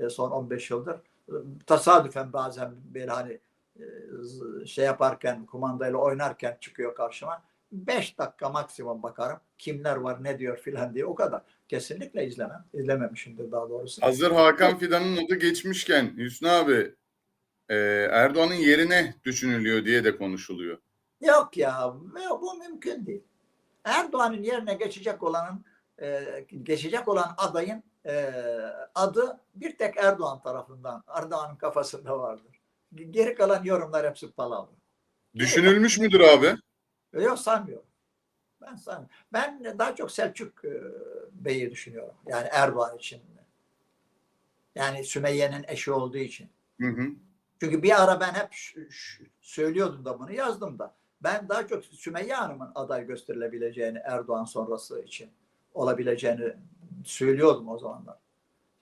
e, son 15 yıldır. E, Tasadüfen bazen böyle hani e, şey yaparken, kumandayla oynarken çıkıyor karşıma. 5 dakika maksimum bakarım. Kimler var, ne diyor filan diye o kadar. Kesinlikle izlemem. İzlememişimdir daha doğrusu. Hazır Hakan Fidan'ın adı geçmişken Hüsnü abi Erdoğan'ın yerine düşünülüyor diye de konuşuluyor. Yok ya, bu mümkün değil. Erdoğan'ın yerine geçecek olanın geçecek olan adayın e, adı bir tek Erdoğan tarafından, Erdoğan'ın kafasında vardır. Geri kalan yorumlar hepsi palavra. Düşünülmüş müdür abi? Yok sanmıyorum. Ben sanmıyorum. Ben daha çok Selçuk e, Bey'i düşünüyorum. Yani Erdoğan için. Yani Sümeyye'nin eşi olduğu için. Hı hı. Çünkü bir ara ben hep söylüyordum da bunu yazdım da. Ben daha çok Sümeyye Hanım'ın aday gösterilebileceğini Erdoğan sonrası için olabileceğini söylüyordum o zamanlar.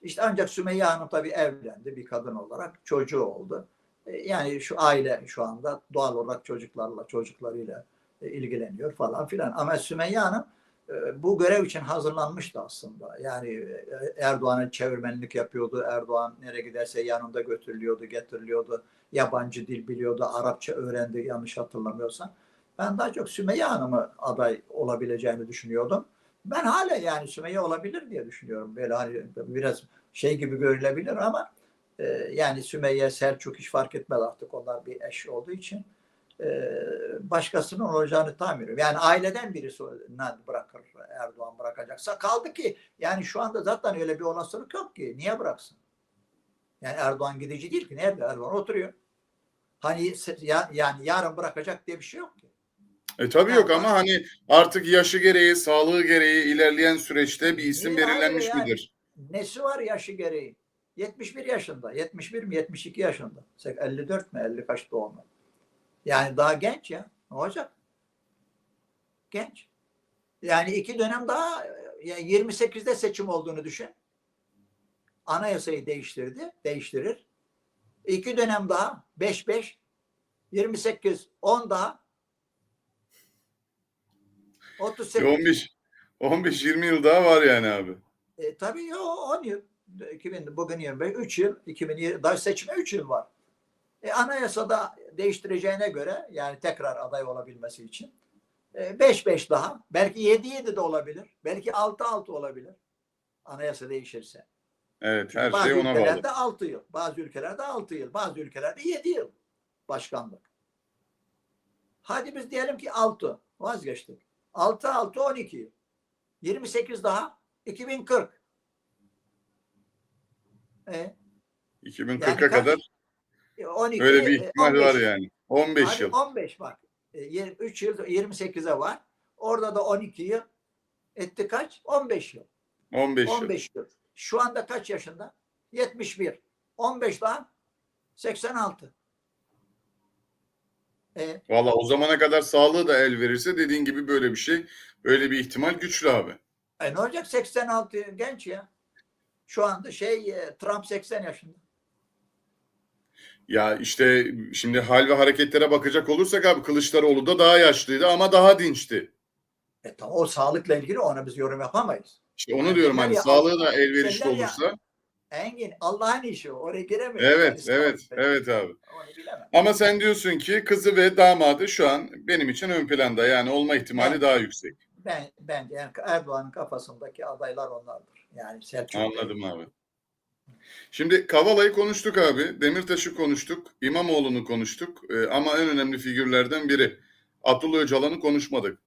İşte ancak Sümeyye Hanım tabii evlendi bir kadın olarak. Çocuğu oldu. E, Yani şu aile şu anda doğal olarak çocuklarla, çocuklarıyla e, ilgileniyor falan filan. Ama Sümeyye Hanım e, bu görev için hazırlanmıştı aslında. Yani Erdoğan'a çevirmenlik yapıyordu. Erdoğan nereye giderse yanında götürülüyordu, getiriliyordu. Yabancı dil biliyordu, Arapça öğrendi yanlış hatırlamıyorsam. Ben daha çok Sümeyye Hanım'ı aday olabileceğini düşünüyordum. Ben hala yani Sümeyye olabilir diye düşünüyorum. Böyle hani biraz şey gibi görülebilir ama e, yani Sümeyye, Selçuk hiç fark etmez artık onlar bir eş olduğu için e, başkasının olacağını tahmin ediyorum. Yani aileden birisi bırakır Erdoğan bırakacaksa. Kaldı ki yani şu anda zaten öyle bir olasılık yok ki. Niye bıraksın? Yani Erdoğan gidici değil ki. Nerede? Erdoğan oturuyor. Hani ya, yani yarın bırakacak diye bir şey yok ki. E tabii yok ama hani artık yaşı gereği, sağlığı gereği ilerleyen süreçte bir isim Niye? belirlenmiş yani. midir? Nesi var yaşı gereği? 71 yaşında. 71 mi 72 yaşında. 54 mi 50 kaç doğumlu. Yani daha genç ya. Ne olacak? Genç. Yani iki dönem daha yani 28'de seçim olduğunu düşün. Anayasayı değiştirdi. Değiştirir. İki dönem daha 5-5 28 10 daha 38 15 15-20 yıl daha var yani abi. E, tabii yo 10 yıl. 2000, bugün 25, 3 yıl. 2020, daha seçime 3 yıl var. E, anayasada değiştireceğine göre yani tekrar aday olabilmesi için 5-5 daha. Belki 7-7 de olabilir. Belki 6-6 olabilir. Anayasa değişirse. Evet her bazı şey ona bağlı. ülkelerde 6 yıl. Bazı ülkelerde 6 yıl. Bazı ülkelerde 7 yıl başkanlık. Hadi biz diyelim ki 6. Vazgeçtik. 6 6 12 yıl. 28 daha 2040. E, 2040'a Yani kadar 12 öyle bir e, ihtimal 15 var yani. 15 Hadi yıl. 15 bak. E, 3 yıl 28'e var. Orada da 12 yıl. Etti kaç? 15 yıl. 15 yıl. 15 yıl. Şu anda kaç yaşında? 71. 15 daha 86. E, Valla o zamana kadar sağlığı da el verirse dediğin gibi böyle bir şey, böyle bir ihtimal güçlü abi. e ne olacak 86 genç ya. Şu anda şey e, Trump 80 yaşında. Ya işte şimdi hal ve hareketlere bakacak olursak abi Kılıçdaroğlu da daha yaşlıydı ama daha dinçti. E tamam o sağlıkla ilgili ona biz yorum yapamayız. İşte onu Yani diyorum hani ya, sağlığı da elverişli derler ya, olursa. Engin Allah'ın işi o. Oraya giremeyiz. Evet, Yani evet, evet abi. Ama sen diyorsun ki kızı ve damadı şu an benim için ön planda yani olma ihtimali Evet. daha yüksek. Ben ben yani Erdoğan'ın kafasındaki adaylar onlardır. Yani Selçuk. Anladım abi. Şimdi Kavala'yı konuştuk abi. Demirtaş'ı konuştuk. İmamoğlu'nu konuştuk. Ee, ama en önemli figürlerden biri. Abdullah Öcalan'ı konuşmadık.